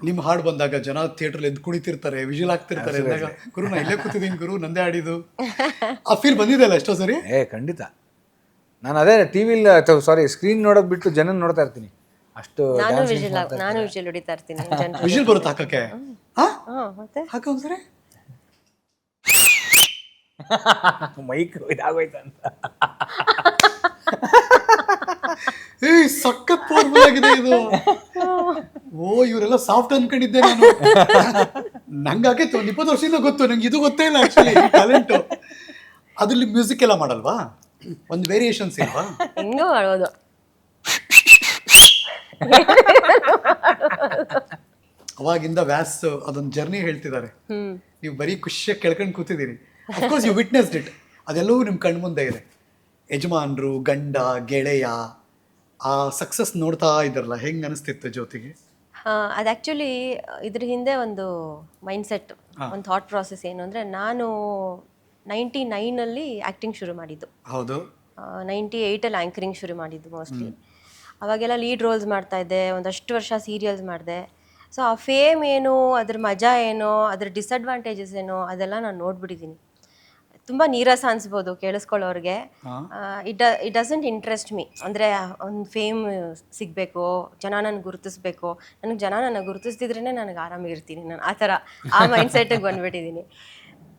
ನಿಮ್ಮ ಹಾಡು ಬಂದಾಗ ಜನ ಥಿಯೇಟರ್ ಎದ್ದು ಕುಣಿತಿರ್ತಾರೆ ವಿಜುವಲ್ ಆಗ್ತಿರ್ತಾರೆ ಅಂದಾಗ ಗುರು ನಾ ಇಲ್ಲೇ ಕೂತಿದ್ದೀನಿ ಗುರು ನಂದೇ ಆಡಿದ್ದು ಆ ಫೀಲ್ ಬಂದಿದೆ ಅಲ್ಲ ಎಷ್ಟೋ ಸರಿ? ಏ ಖಂಡಿತ. ನಾನು ಅದೇ ಟಿ ವಿಲಿ ಸಾರಿ ಸ್ಕ್ರೀನ್ ನೋಡೋದು ಬಿಟ್ಟು ಜನ ನೋಡ್ತಾ ಇರ್ತೀನಿ. ಅಷ್ಟು ನಾನು ವಿಜಿಲ್ ನಾನು ವಿಜಿಲ್ ಹೊಡಿತಾ ಇರ್ತೀನಿ ಜನರು ವಿಜುವಲ್ ಬರುತ್ತೆ ಹಾಕಕ್ಕೆ? ಹಾ? ಹಾ ಮತ್ತೆ? ಹಾಕ ಒಂದ್ಸರಿ. ಮೈಕ್ ಇದಾಗೋಯ್ತು ಅಂತ ಏ ಸಖತ್ ಪವರ್ಫುಲ್ ಆಗಿದೆ ಇದು. ಓ ಇವರೆಲ್ಲ ಸಾಫ್ಟ್ ಅನ್ಕೊಂಡಿದ್ದೆ ನಾನು. ನಂಗಾಗೈತೆ ಒಂದು ಇಪ್ಪತ್ತು ವರ್ಷದಿಂದ ಗೊತ್ತು ನಂಗೆ ಇದು ಗೊತ್ತೇ ಇಲ್ಲ ಆಕ್ಚುಲಿ ಟ್ಯಾಲೆಂಟ್ ಅದ್ರಲ್ಲಿ ಮ್ಯೂಸಿಕ್ ಎಲ್ಲ ಮಾಡಲ್ವಾ? ಒಂದು ವೇರಿಯೇಷನ್ಸ್ ಇಲ್ವಾ? ಹೆಂಗೋ ಮಾಡೋದು. ಅವಾಗಿಂದ ವ್ಯಾಸ್ ಅದೊಂದು ಜರ್ನಿ ಹೇಳ್ತಿದ್ದಾರೆ. ನೀವು ಬರೀ ಖುಷಿಯಾಗಿ ಕೇಳ್ಕೊಂಡು ಕೂತಿದ್ದೀರಿ of course you witnessed it ಅದೆಲ್ಲವೂ ನಿಮ್ಮ ಕಣ್ಮುಂದೆ ಇದೆ. ಯಜಮಾನ್ರು ಗಂಡ ಗೆಳೆಯ ಆ ಸಕ್ಸಸ್ ನೋಡ್ತಾ ಇದ್ರಲ್ಲ ಹೆಂಗ್ ಅನಿಸ್ತಿತ್ತು ಜ್ಯೋತಿಗೆ? ಅದು ಆ್ಯಕ್ಚುಲಿ ಇದ್ರ ಹಿಂದೆ ಒಂದು ಮೈಂಡ್ಸೆಟ್ ಒಂದು ಥಾಟ್ ಪ್ರಾಸೆಸ್ ಏನು ಅಂದರೆ ನಾನು ನೈಂಟಿ ನೈನಲ್ಲಿ ಆ್ಯಕ್ಟಿಂಗ್ ಶುರು ಮಾಡಿದ್ದು. ಹೌದು. ನೈಂಟಿ ಏಯ್ಟಲ್ಲಿ ಆ್ಯಂಕರಿಂಗ್ ಶುರು ಮಾಡಿದ್ದು ಮೋಸ್ಟ್ಲಿ ಅವಾಗೆಲ್ಲ ಲೀಡ್ ರೋಲ್ಸ್ ಮಾಡ್ತಾ ಇದ್ದೆ ಒಂದಷ್ಟು ವರ್ಷ ಸೀರಿಯಲ್ಸ್ ಮಾಡಿದೆ. ಸೊ ಆ ಫೇಮ್ ಏನು ಅದ್ರ ಮಜಾ ಏನು ಅದ್ರ ಡಿಸ್ಅಡ್ವಾಂಟೇಜಸ್ ಏನು ಅದೆಲ್ಲ ನಾನು ನೋಡ್ಬಿಟ್ಟಿದ್ದೀನಿ. ತುಂಬ ನೀರಸ ಅನ್ಸ್ಬೋದು ಕೇಳಿಸ್ಕೊಳ್ಳೋರ್ಗೆ. It it doesn't interest me ಅಂದ್ರೆ ಒಂದು ಫೇಮ್ ಸಿಗಬೇಕು ಜನ ನನಗೆ ಗುರುತಿಸ್ಬೇಕು. ನನಗೆ ಜನ ನನ್ನ ಗುರುತಿಸ್ದಿದ್ರೇ ನನಗೆ ಆರಾಮಾಗಿರ್ತೀನಿ ನಾನು. ಆ ಥರ ಆ ಮೈಂಡ್ ಸೆಟ್ಗೆ ಬಂದ್ಬಿಟ್ಟಿದ್ದೀನಿ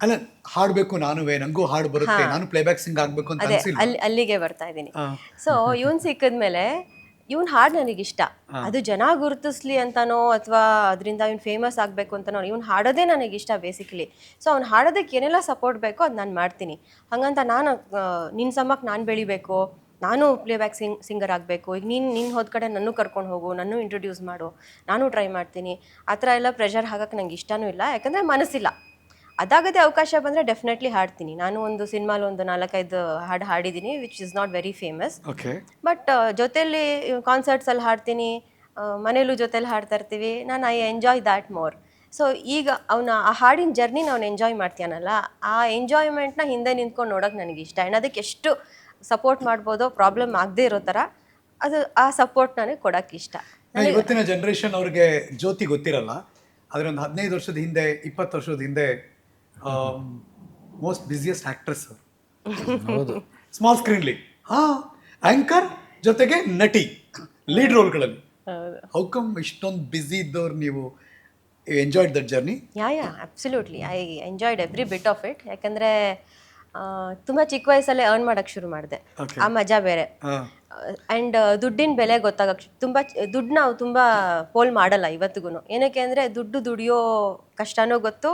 ಅಲ್ಲ ಹಾಡ್ಬೇಕು ನಾನುವೇ ನಂಗೂ ಹಾಡು ಬರುತ್ತೆ. ನಾನು ಪ್ಲೇಬ್ಯಾಕ್ ಸಿಂಗ್ ಆಗಬೇಕು ಅಂತ ಅಲ್ಲಿಗೆ ಬರ್ತಾ ಇದ್ದೀನಿ. ಸೊ ಇವನ್ ಸಿಕ್ಕಿದ್ಮೇಲೆ ಇವನ್ ಹಾಡು ನನಗಿಷ್ಟ. ಅದು ಜನ ಗುರುತಿಸ್ಲಿ ಅಂತಾನೋ ಅಥವಾ ಅದರಿಂದ ಇವ್ನು ಫೇಮಸ್ ಆಗಬೇಕು ಅಂತನೋ ಇವ್ನು ಹಾಡೋದೇ ನನಗಿಷ್ಟ ಬೇಸಿಕಲಿ ಸೊ ಅವ್ನು ಹಾಡೋದಕ್ಕೆ ಏನೆಲ್ಲ ಸಪೋರ್ಟ್ ಬೇಕೋ ಅದು ನಾನು ಮಾಡ್ತೀನಿ. ಹಾಗಂತ ನಾನು ನಿನ್ನ ಸಮಕ್ಕೆ ನಾನು ಬೆಳಿಬೇಕು. ನಾನು ಪ್ಲೇಬ್ಯಾಕ್ ಸಿಂಗ್ ಸಿಂಗರ್ ಆಗಬೇಕು. ಈಗ ನೀನು ನಿನ್ನ ಹೋದ ಕಡೆ ನನ್ನೂ ಕರ್ಕೊಂಡು ಹೋಗು ನನ್ನೂ ಇಂಟ್ರೊಡ್ಯೂಸ್ ಮಾಡು. ನಾನು ಟ್ರೈ ಮಾಡ್ತೀನಿ. ಆ ಥರ ಎಲ್ಲ ಪ್ರೆಷರ್ ಹಾಕಕ್ಕೆ ನಂಗೆ ಇಷ್ಟನೂ ಇಲ್ಲ. ಯಾಕಂದರೆ ಮನಸ್ಸಿಲ್ಲ. ಅದಾಗದೆ ಅವಕಾಶ ಬಂದರೆ ಡೆಫಿನೆಟ್ಲಿ ಹಾಡ್ತೀನಿ. ನಾನು ಒಂದು ಸಿನಿಮಾಲಿ ಒಂದು ನಾಲ್ಕೈದು ಹಾಡು ಹಾಡಿದ್ದೀನಿ which is not very famous okay but ಜೊತೆಲಿ ಕಾನ್ಸರ್ಟ್ಸಲ್ಲಿ ಹಾಡ್ತೀನಿ ಮನೇಲೂ ಜೊತೆಲಿ ಹಾಡ್ತಾ ಇರ್ತೀವಿ. ನಾನು I enjoy that more so ಈಗ ಅವನ ಆ ಹಾಡಿನ ಜರ್ನಿ ಅವ್ನು ಎಂಜಾಯ್ ಮಾಡ್ತೀಯಾನಲ್ಲ ಆ ಎಂಜಾಯ್ಮೆಂಟ್ನ ಹಿಂದೆ ನಿಂತ್ಕೊಂಡು ನೋಡೋಕೆ ನನಗೆ ಇಷ್ಟ. ಆ್ಯಂಡ್ ಅದಕ್ಕೆ ಎಷ್ಟು ಸಪೋರ್ಟ್ ಮಾಡ್ಬೋದೋ ಪ್ರಾಬ್ಲಮ್ ಆಗದೆ ಇರೋ ಥರ ಅದು ಆ ಸಪೋರ್ಟ್ ನನಗೆ ಕೊಡೋಕೆ ಇಷ್ಟ. ಇವತ್ತಿನ ಜನ್ರೇಷನ್ ಅವ್ರಿಗೆ ಜ್ಯೋತಿ ಗೊತ್ತಿರಲ್ಲ ಅದರೊಂದು ಒಂದು ಹದಿನೈದು ವರ್ಷದ ಹಿಂದೆ ಇಪ್ಪತ್ತು ವರ್ಷದ ಹಿಂದೆ ಮೋಸ್ಟ್ ಬಿಸಿಯೆಸ್ಟ್ ಆಕ್ಟ್ರೆಸ್ ಹೌದು. ಸ್ಮಾಲ್ ಸ್ಕ್ರೀನ್ಲಿ ಹಾ ಆಂಕರ್ ಜೊತೆಗೆ ನಟಿ ಲೀಡ್ ರೋಲ್ಗಳಲ್ಲಿ ಹೌ ಕಮ್ ಇಷ್ಟೊಂದು ಬ್ಯುಸಿ ಇದ್ದವ್ರು ನೀವು enjoyed that journey yeah yeah absolutely I enjoyed every bit of it ಯಾಕಂದ್ರೆ ತುಂಬ ಚಿಕ್ಕ ವಯಸ್ಸಲ್ಲೇ ಅರ್ನ್ ಮಾಡೋಕ್ಕೆ ಶುರು ಮಾಡಿದೆ. ಆ ಮಜಾ ಬೇರೆ. ಆ್ಯಂಡ್ ದುಡ್ಡಿನ ಬೆಲೆ ಗೊತ್ತಾಗಕ್ಕೆ ತುಂಬ ದುಡ್ಡು ನಾವು ತುಂಬ ಪೋಲ್ ಮಾಡಲ್ಲ ಇವತ್ತಿಗೂ ಏನಕ್ಕೆ ಅಂದರೆ ದುಡ್ಡು ದುಡಿಯೋ ಕಷ್ಟನೂ ಗೊತ್ತು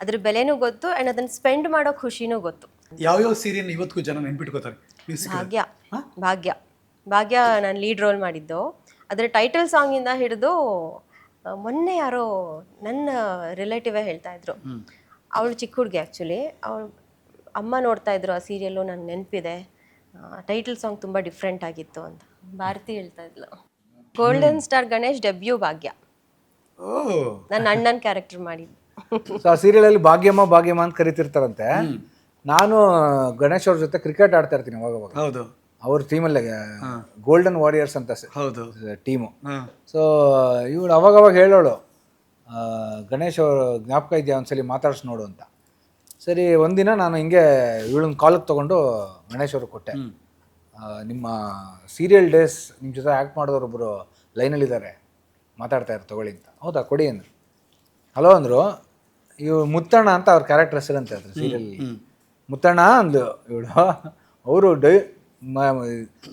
ಅದ್ರ ಬೆಲೆನೂ ಗೊತ್ತು ಆ್ಯಂಡ್ ಅದನ್ನ ಸ್ಪೆಂಡ್ ಮಾಡೋ ಖುಷಿನೂ ಗೊತ್ತು. ಯಾವ ಸೀರಿಯಲ್ ಇವತ್ತಿಗೂ ಜನ ನೆನ್ಪಿಟ್ಕೋತಾರೆ? ಭಾಗ್ಯ. ಭಾಗ್ಯ. ಭಾಗ್ಯ ನಾನು ಲೀಡ್ ರೋಲ್ ಮಾಡಿದ್ದು. ಅದರ ಟೈಟಲ್ ಸಾಂಗಿಂದ ಹಿಡಿದು ಮೊನ್ನೆ ಯಾರೋ ನನ್ನ ರಿಲೇಟಿವೇ ಹೇಳ್ತಾ ಇದ್ರು. ಅವಳು ಚಿಕ್ಕ ಹುಡುಗಿ ಆ್ಯಕ್ಚುಲಿ ಅವಳು ಅಮ್ಮ ನೋಡ್ತಾ ಇದ್ರು ಆ ಸೀರಿಯಲ್ಲು ನನ್ನ ನೆನಪಿದೆ. ಟೈಟಲ್ ಸಾಂಗ್ ತುಂಬ ಡಿಫ್ರೆಂಟ್ ಆಗಿತ್ತು ಅಂತ. ಭಾರತಿ ಹೇಳ್ತಾ ಇದ್ಲು. ಗೋಲ್ಡನ್ ಸ್ಟಾರ್ ಗಣೇಶ್ ಡೆಬ್ಯೂ ಭಾಗ್ಯ. ನನ್ನ ಅಣ್ಣನ ಕ್ಯಾರೆಕ್ಟರ್ ಮಾಡಿದ್ದು. ಸೊ ಆ ಸೀರಿಯಲಲ್ಲಿ ಭಾಗ್ಯಮ್ಮ ಭಾಗ್ಯಮ್ಮ ಅಂತ ಕರಿತಿರ್ತಾರಂತೆ. ನಾನು ಗಣೇಶ್ ಅವ್ರ ಜೊತೆ ಕ್ರಿಕೆಟ್ ಆಡ್ತಾ ಇರ್ತೀನಿ ಅವಾಗ ಅವಾಗ ಹೌದು. ಅವ್ರ ಟೀಮಲ್ಲೇ ಗೋಲ್ಡನ್ ವಾರಿಯರ್ಸ್ ಅಂತ ಹೌದು. ಟೀಮು ಸೊ ಇವಳು ಅವಾಗವಾಗ ಹೇಳೋಳು ಆ, ಗಣೇಶ್ ಅವರು ಜ್ಞಾಪಕ ಇದೆಯಾ ಒಂದ್ಸಲಿ ಮಾತಾಡ್ಸಿ ನೋಡು ಅಂತ. ಸರಿ ಒಂದಿನ ನಾನು ಹಿಂಗೆ ಇವಳನ್ನ ಕಾಲಕ್ಕೆ ತೊಗೊಂಡು ಗಣೇಶ್ ಅವ್ರಿಗೆ ಕೊಟ್ಟೆ. ನಿಮ್ಮ ಸೀರಿಯಲ್ ಡೇಸ್ ನಿಮ್ಮ ಜೊತೆ ಆ್ಯಕ್ಟ್ ಮಾಡಿದವರೊಬ್ಬರು ಲೈನಲ್ಲಿದ್ದಾರೆ ಮಾತಾಡ್ತಾ ಇರು ತಗೊಳ್ಳಿ ಅಂತ. ಹೌದಾ ಕೊಡಿ ಅಂದರು. ಹಲೋ ಅಂದರು. ಇವ್ ಮುತ್ತಣ್ಣ ಅಂತ ಅವ್ರ ಕ್ಯಾರೆಕ್ಟರ್ ಹೆಸರು ಅಂತ ಹೇಳ್ತಾರೆ ಸೀರಿಯಲ್ ಮುತ್ತಣ್ಣ ಅಂದು ಇವಳು. ಅವರು ಡೈ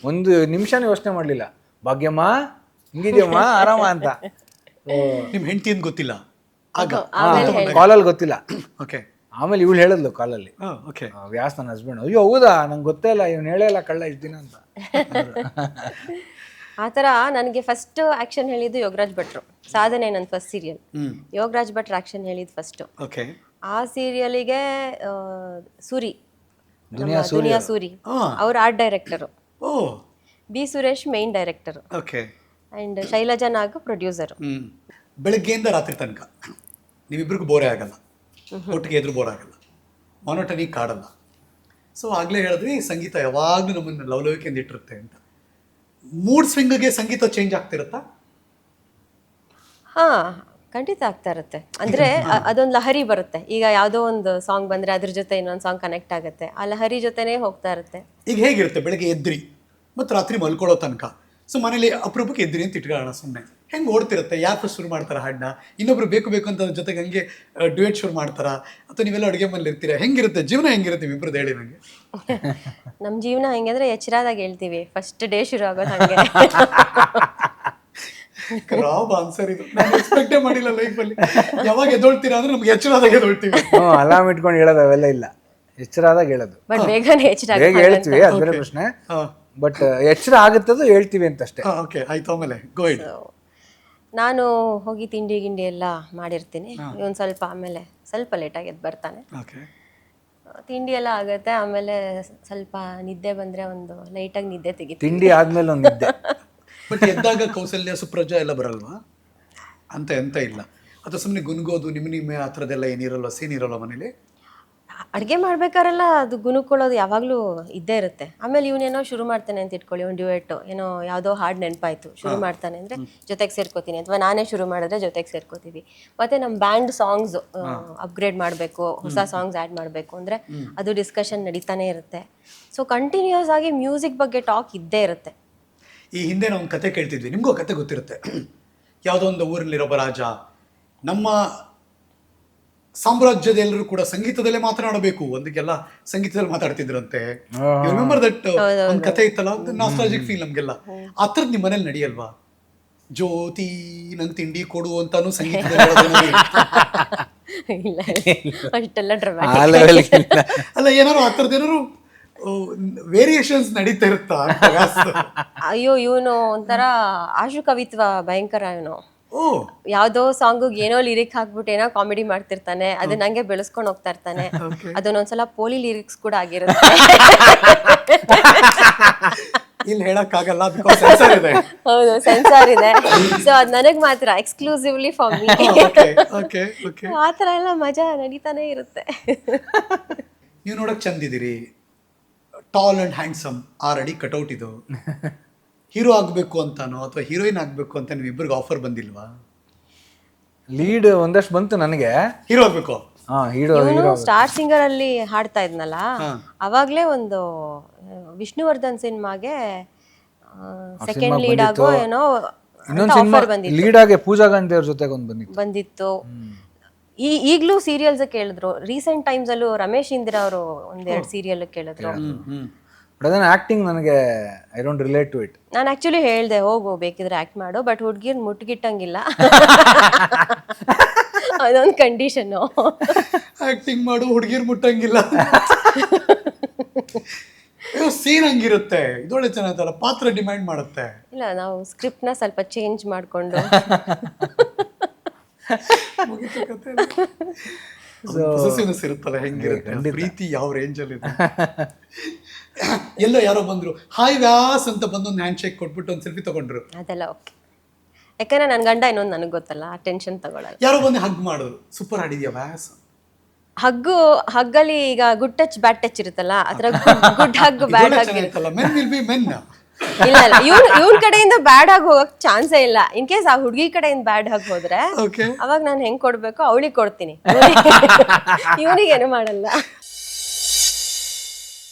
ಒಂದು ನಿಮಿಷನೂ ಯೋಚನೆ ಮಾಡಲಿಲ್ಲ. ಭಾಗ್ಯಮ್ಮ ಹಿಂಗಿದ್ಯಮ್ಮ ಆರಾಮ ಅಂತ. ನಿಮ್ ಹೆಂಡತಿ ಅಂತ ಗೊತ್ತಿಲ್ಲ? ಆಗ. ಕಾಲಲ್ಲಿ ಗೊತ್ತಿಲ್ಲ. ಓಕೆ ಆಮೇಲೆ ಇವಳು ಹೇಳಿದ್ಲು ಕಾಲಲ್ಲಿ ಓಕೆ ವ್ಯಾಸ್ ನನ್ನ ಹಸ್ಬೆಂಡ್ ಅಯ್ಯೋ ಹೌದಾ? ನಂಗೆ ಗೊತ್ತೇ ಇಲ್ಲ ಇವ್ನು ಹೇಳೇ ಇಲ್ಲ ಕಳ್ಳ ಇಷ್ಟು ದಿನ ಅಂತ. ಆ ಥರ ನನಗೆ ಫಸ್ಟ್ ಆ್ಯಕ್ಷನ್ ಹೇಳಿದ್ದು ಯೋಗರಾಜ್ ಭಟ್ರು ಸಾಧನೆ ನನ್ನ ಫಸ್ಟ್ ಸೀರಿಯಲ್ ಯೋಗರಾಜ್ ಭಟ್ರು ಆ್ಯಕ್ಷನ್ ಹೇಳಿದ್ದು ಫಸ್ಟ್ ಓಕೆ ಆ ಸೀರಿಯಲಿಗೆ ಸೂರಿ. ದುನಿಯಾ ಸೂರಿ. ಅವ್ರ. Art director O. B Suresh main director okay and Shailaja Nag producer ಬೆಳಗ್ಗೆಯಿಂದ ರಾತ್ರಿ ತನಕ. ನೀವಿಬ್ರಿಗೂ ಬೋರೇ ಆಗಲ್ಲ. ಒಟ್ಟಿಗೆ ಎದುರು ಬೋರ್ ಆಗಲ್ಲ. ಮೊನೋಟನಿ ಕಾಡಲ್ಲ. ಸೊ ಆಗ್ಲೇ ಹೇಳಿದ್ರಿ ಸಂಗೀತ ಯಾವಾಗಲೂ ನಮ್ಮನ್ನು ಲವಲವಿಕೆಯಿಂದ ಇಟ್ಟಿರುತ್ತೆ ಅಂತ. ಮೂಡ್ ಸ್ವಿಂಗ್ಗೆ ಸಂಗೀತ ಚೇಂಜ್ ಆಗ್ತಿರುತ್ತಾ? ಹಾ ಖಂಡಿತ ಆಗ್ತಾ ಇರುತ್ತೆ. ಅಂದ್ರೆ ಅದೊಂದು ಲಹರಿ ಬರುತ್ತೆ. ಈಗ ಯಾವುದೋ ಒಂದು ಸಾಂಗ್ ಬಂದ್ರೆ ಅದ್ರ ಜೊತೆ ಇನ್ನೊಂದು ಸಾಂಗ್ ಕನೆಕ್ಟ್ ಆಗುತ್ತೆ. ಆ ಲಹರಿ ಜೊತೆನೇ ಹೋಗ್ತಾ ಇರುತ್ತೆ. ಈಗ ಹೇಗಿರುತ್ತೆ? ಬೆಳಗ್ಗೆ ಎದ್ರಿ ಮತ್ತು ರಾತ್ರಿ ಮಲ್ಕೊಳ್ಳೋ ತನಕ. ಸೊ ಮನೇಲಿ ಅಪರೂಪಕ್ಕೆ ಎದ್ದಿರಿ ಅಂತ ಇಟ್ಕೊಳ್ಳೋಣ ಸುಮ್ಮನೆ ಹೆಂಗೆ ಓಡ್ತಿರುತ್ತೆ? ಯಾಕೆ ಶುರು ಮಾಡ್ತಾರೆ ಹಾಡನ್ನ ಇನ್ನೊಬ್ರು ಬೇಕು ಬೇಕು ಅಂತ ಅದ್ರ ಜೊತೆಗೆ ಹಂಗೆ ಡ್ಯೂಯೇಟ್ ಶುರು ಮಾಡ್ತಾರಾ? ಅಥವಾ ನೀವೆಲ್ಲ ಅಡುಗೆ ಮನೇಲಿ ಇರ್ತೀರಾ? ಹೆಂಗಿರುತ್ತೆ? ಜೀವನ ಹೆಂಗಿರುತ್ತೆ ಇಬ್ಬರದ್ದು ಹೇಳಿ ನನಗೆ ನಮ್ಮ ಜೀವನ ಹೆಂಗೆ ಅಂದರೆ ಎಚ್ಚರಾದಾಗ ಹೇಳ್ತೀವಿ. ಫಸ್ಟ್ ಡೇ ಶುರು ಆಗೋದು ಹಂಗೆ. ರಾಬ್ ಆನ್ಸರ್ ಇದು. ನಾನು ಎಕ್ಸ್ಪೆಕ್ಟೇ ಮಾಡಿಲ್ಲ ಲೈಫಲ್ಲಿ ಯಾವಾಗ ಎದ್ದೊಳ್ತೀರಾ ಅಂದ್ರೆ ನಮ್ಗೆ ಎಚ್ಚರಾದಾಗ ಎದ್ದೊಳ್ತೀವಿ. ಹ್ಞೂ ಅಲಾರ್ಮ್ ಇಟ್ಕೊಂಡು ಹೇಳೋದು ಅವೆಲ್ಲ ಇಲ್ಲ. ಎಚ್ಚರಾದಾಗ ಹೇಳೋದು. ಬಟ್ ಬೇಗನೆ ಎಚ್ಚರ ಹೇಳ್ತೀವಿ ಅದು ಪ್ರಶ್ನೆ. ಹಾಂ. ಬಟ್ ಎಚ್ಚರ ಆಗುತ್ತದು ಹೇಳ್ತೀವಿ ಅಂತಷ್ಟೇ. ಓಕೆ ಆಯ್ತು ಆಮೇಲೆ ಗೋಯ್ಡ್ ನಾನು ಹೋಗಿ ತಿಂಡಿ ಗಿಂಡಿ ಎಲ್ಲ ಮಾಡಿರ್ತೀನಿ. ಒಂದು ಸ್ವಲ್ಪ ಆಮೇಲೆ ಸ್ವಲ್ಪ ಲೇಟಾಗಿ ಎದ್ದು ಬರ್ತಾನೆ. ಓಕೆ ತಿಂಡಿ ಎಲ್ಲ ಆಗುತ್ತೆ ಆಮೇಲೆ ಸ್ವಲ್ಪ ನಿದ್ದೆ ಬಂದ್ರೆ ಒಂದು ಲೈಟಾಗಿ ನಿದ್ದೆ ತೆಗಿತೀನಿ. ತಿಂಡಿ ಆದ್ಮೇಲೆ ಒಂದು ನಿದ್ದೆ. ಬಟ್ ಎದ್ದಾಗ ಕೌಸಲ್ಯ ಸುಪ್ರಜಾ ಎಲ್ಲ ಬರಲ್ವಾ? ಅಂತ ಎಂತ ಇಲ್ಲ. ಅಥವಾ ಸುಮ್ಮನೆ ಗುನ್ಗೋದು ನಿಮ್ಮ ನಿಮ್ಮ ಆ ಥರದ್ದೆಲ್ಲ ಏನಿರಲ್ವ ಸೀನ್ ಇರಲ್ವ ಮನೇಲಿ? ಅಡುಗೆ ಮಾಡ್ಬೇಕಾರೆಲ್ಲ ಅದು ಗುಣಕೊಳ್ಳೋದು ಯಾವಾಗಲೂ ಇದ್ದೇ ಇರುತ್ತೆ. ಆಮೇಲೆ ಇವನೇನೋ ಶುರು ಮಾಡ್ತಾನೆ ಅಂತ ಇಟ್ಕೊಳ್ಳಿ ಒಂದು ಡ್ಯೂಯೆಟ್ಟು ಏನೋ ಯಾವುದೋ ಹಾಡು ನೆನಪಾಯ್ತು ಶುರು ಮಾಡ್ತಾನೆ ಅಂದರೆ ಜೊತೆಗೆ ಸೇರ್ಕೋತೀನಿ ಅಥವಾ ನಾನೇ ಶುರು ಮಾಡಿದ್ರೆ ಜೊತೆಗೆ ಸೇರ್ಕೋತೀವಿ. ಮತ್ತೆ ನಮ್ಮ ಬ್ಯಾಂಡ್ ಸಾಂಗ್ಸ್ ಅಪ್ಗ್ರೇಡ್ ಮಾಡಬೇಕು ಹೊಸ ಸಾಂಗ್ಸ್ ಆ್ಯಡ್ ಮಾಡಬೇಕು ಅಂದರೆ ಅದು ಡಿಸ್ಕಷನ್ ನಡೀತಾನೆ ಇರುತ್ತೆ. ಸೊ ಕಂಟಿನ್ಯೂಸ್ ಆಗಿ ಮ್ಯೂಸಿಕ್ ಬಗ್ಗೆ ಟಾಕ್ ಇದ್ದೇ ಇರುತ್ತೆ. ಈ ಹಿಂದೆ ನಾವು ಕತೆ ಕೇಳ್ತಿದ್ವಿ ನಿಮಗೂ ಕತೆ ಗೊತ್ತಿರುತ್ತೆ. ಯಾವುದೋ ಒಂದು ಊರಲ್ಲಿರೋ ರಾಜ ನಮ್ಮ ಸಾಮ್ರಾಜ್ಯದ ಎಲ್ಲರೂ ಕೂಡ ಸಂಗೀತದಲ್ಲೇ ಮಾತನಾಡಬೇಕು. ಒಂದಕ್ಕೆಲ್ಲ ಸಂಗೀತದಲ್ಲಿ ಮಾತಾಡ್ತಿದ್ರಂತೆ. ರಿಮೆಂಬರ್ ದಟ್ ಒಂದು ಕಥೆ ಇತ್ತಲ್ಲ? ಒಂದು ನಾಸ್ಟಾಲಜಿಕ್ ಫೀಲ್ ನಮ್ಗೆಲ್ಲ. ಆ ಥರದ್ದು ನಿಮ್ಮ ಮನೇಲಿ ನಡೆಯಲ್ವಾ? ಜ್ಯೋತಿ ನಂಗೆ ತಿಂಡಿ ಕೊಡು ಅಂತಾನು ಡ್ರಮಾ ಅಲ್ಲ ಏನಾರು ಆ ಥರದ್ದು ಏನಾರು ವೇರಿಯೇಷನ್ಸ್ ನಡೀತಾ ಇರುತ್ತಾ. ಅಯ್ಯೋ ಇವನು ಒಂಥರ ಆಶು ಕವಿತ್ವ ಭಯಂಕರ ಇವನು. ಯಾವ್ದೋ ಸಾಂಗ್ ಏನೋ ಲಿರಿಕ್ ಹಾಕ್ಬಿಟ್ಟು ಏನೋ ಕಾಮಿಡಿ ಮಾಡ್ತಿರ್ತಾನೆ ಅದನ್ನ ನಂಗೆ ಬೆಳೆಸ್ಕೊಂಡು ಹೋಗ್ತಾ ಇರ್ತಾನೆ. ಅದನ್ನೊಂದ್ಸಲ ಪೋಲಿ ಲಿರಿಕ್ಸ್ ಕೂಡ ಆಗಿರುತ್ತೆ. ಇಲ್ಲಿ ಹೇಳಕ್ಕಾಗಲ್ಲ ಬಿಕಾಸ್ ಸೆನ್ಸರ್ ಇದೆ. ಹೌದು ಸೆನ್ಸಾರ್ ಇದೆ. ಸೊ ಅದ್ ನನಗೆ ಮಾತ್ರ exclusively for me okay okay okay ಆ ಥರ ಎಲ್ಲ ಮಜಾ ನಡೀತಾನೆ ಇರುತ್ತೆ. ನೀವು ನೋಡಕ್ ಚಂದಿದ್ದೀರಿ. ಟಾಲ್ ಅಂಡ್ ಹ್ಯಾಂಡ್ಸಮ್ ಆರ್ ಅಡಿ ಕಟ್ಔಟ್ ಇದು. ಹೀರೋ ಆಗಬೇಕು ಅಂತಾನೋ ಅಥವಾ ಹೀರೋಯಿನ್ ಆಗಬೇಕು ಅಂತ ನೀವು ಇಬ್ಬರಿಗೆ ಆಫರ್ ಬಂದಿಲ್ವಾ? ಲೀಡ್ ಒಂದಷ್ಟು ಬಂತು ನನಗೆ. ಹೀರೋ ಆಗಬೇಕು. ಹಾ ಹೀರೋ ಇವನು ಸ್ಟಾರ್ ಸಿಂಗರ್ ಅಲ್ಲಿ ಹಾಡ್ತಾ ಇದ್ನಲ್ಲ ಅವಾಗ್ಲೇ ಒಂದು ವಿಷ್ಣುವರ್ಧನ್ ಸಿನಿಮಾಗೆ ಸೆಕೆಂಡ್ ಲೀಡ್ ಆಗೋ ಏನೋ ಇನ್ನೊಂದು ಸಿನಿಮಾ ಆಫರ್ ಬಂದಿತ್ತು. ಲೀಡ್ ಆಗಿ ಪೂಜಾ ಗಾಂಧಿ ಅವ್ರ ಜೊತೆಗೆ ಒಂದು ಬಂದಿತ್ತು. ಬಂದಿತ್ತು. ಈ ಈಗ್ಲೂ ಸೀರಿಯಲ್ಸ್ ಕೇಳಿದ್ರು. ರೀಸೆಂಟ್ ಟೈಮ್ಸ್ ಅಲ್ಲೂ ರಮೇಶ್ ಇಂದಿರಾ ಅವರು ಒಂದೆರಡು ಸೀರಿಯಲ್ ಕೇಳಿದ್ರು. ಬಟ್ ಅದನ್ನ ಆಕ್ಟಿಂಗ್ ನನಗೆ I don't relate to it ನಾನು ಆಕ್ಚುಲಿ ಹೇಳ್ದೆ ಹೋಗು ಬೇಕಿದ್ರೆ ಆಕ್ಟ್ ಮಾಡು ಬಟ್ ಹುಡ್ಗಿರ್ ಮುಟ್ಗಿಟ್ಟಂಗಿಲ್ಲ. ಅದೊಂದು ಕಂಡೀಷನ್ನು ಆಕ್ಟಿಂಗ್ ಮಾಡು ಹುಡುಗಿರ್ ಮುಟ್ಟಂಗಿಲ್ಲ. ಸೀನ್ ಹಂಗಿರುತ್ತೆ. ಇದೊಳ್ಳೆ ಚೆನ್ನಾಗಿತ್ತಲ್ಲ ಪಾತ್ರ ಡಿಮ್ಯಾಂಡ್ ಮಾಡುತ್ತೆ. ಇಲ್ಲ ನಾವು ಸ್ಕ್ರಿಪ್ಟ್ನ ಸ್ವಲ್ಪ ಚೇಂಜ್ ಮಾಡಿಕೊಂಡು. ಮುಗಿತು ಕತೆ ಪೊಸೆಸಿವ್ನೆಸ್ ಇರುತ್ತಲ್ಲ ಹೆಂಗಿರುತ್ತೆ? ಪ್ರೀತಿ ಯಾವ ರೇಂಜಲ್ಲಿ ಇದೆ? ಎಲ್ಲೋ ಯಾರೋ ಬಂದ್ರು ಹಾಯ್ ವ್ಯಾಸ್ ಅಂತ ಬಂದು ಒಂದು ಹ್ಯಾಂಡ್ ಶೇಕ್ ಕೊಟ್ಬಿಟ್ಟು ಒಂದು ಸೆಲ್ಫಿ ತಗೊಂಡ್ರು. ಅದೆಲ್ಲ ಓಕೆ ಯಾಕಂದ್ರೆ ನನ್ನ ಗಂಡ ಇನ್ನೊಂದು ನನಗೆ ಗೊತ್ತಲ್ಲ ಟೆನ್ಷನ್ ತಗೊಳ್ಳಲ್ಲ ಯಾರೋ ಬಂದು ಹಗ್ ಮಾಡಿದ್ರು ಸೂಪರ್ ಆಡಿದ್ಯಾ ವ್ಯಾಸ್? ಹಗ್ಗು ಹಗ್ಗಲ್ಲಿ ಈಗ ಗುಡ್ ಟಚ್ ಬ್ಯಾಡ್ ಟಚ್ ಇರುತ್ತಲ್ಲ ಅದ್ರ ಗುಡ್ ಹಗ್ ಬ್ಯಾಡ್ ಹಗ್ ಚೆನ್ನಾಗಿತ್ತಲ್ಲ ಮೆನ್ ವಿಲ್ ಬಿ ಮೆನ್ ಇಲ್ಲ ಇಲ್ಲ. ಇವ್ನ್ ಇವ್ನ ಕಡೆಯಿಂದ ಬ್ಯಾಡ್ ಆಗಿ ಹೋಗಕ್ ಚಾನ್ಸೇ ಇಲ್ಲ. ಇನ್ ಕೇಸ್ ಆ ಹುಡುಗಿ ಕಡೆಯಿಂದ ಬ್ಯಾಡ್ ಆಗಿ ಹೋದ್ರೆ ಅವಾಗ ನಾನು ಹೆಂಗ್ ಕೊಡ್ಬೇಕು? ಅವಳಿಗೆ ಕೊಡ್ತೀನಿ. ಇವನಿಗೆ ಏನು ಮಾಡಲ್ಲ.